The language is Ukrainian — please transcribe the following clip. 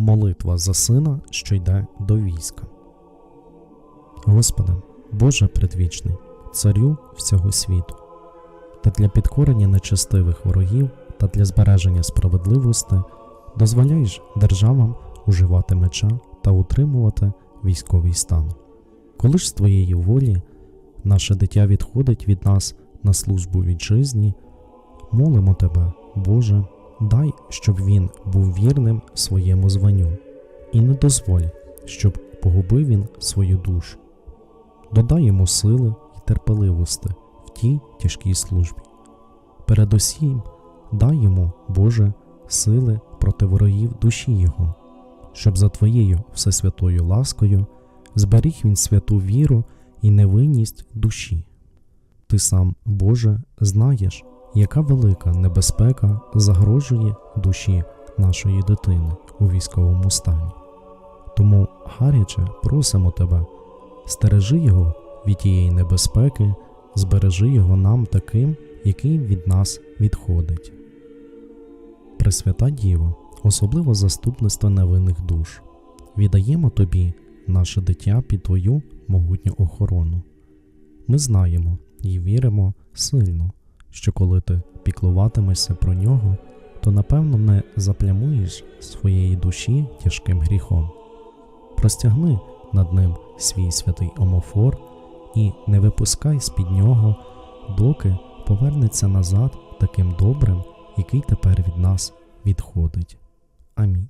Молитва за сина, що йде до війська. Господи, Боже предвічний, царю всього світу, та для підкорення нечестивих ворогів та для збереження справедливості дозволяєш державам уживати меча та утримувати військовий стан. Коли ж з твоєї волі наше дитя відходить від нас на службу вітчизні, молимо тебе, Боже, дай, щоб він був вірним своєму званню, і не дозволь, щоб погубив він свою душу. Додай йому сили і терпеливості в тій тяжкій службі. Передусім, дай йому, Боже, сили проти ворогів душі Його, щоб за Твоєю всесвятою ласкою зберіг він святу віру і невинність душі. Ти сам, Боже, знаєш, яка велика небезпека загрожує душі нашої дитини у військовому стані. Тому гаряче просимо тебе, стережи його від тієї небезпеки, збережи його нам таким, який від нас відходить. Пресвята Діво, особливо заступництво невинних душ, віддаємо тобі наше дитя під твою могутню охорону. Ми знаємо і віримо сильно, що коли ти піклуватимешся про нього, то напевно не заплямуєш своєї душі тяжким гріхом. Простягни над ним свій святий омофор і не випускай з-під нього, доки повернеться назад таким добрим, який тепер від нас відходить. Амінь.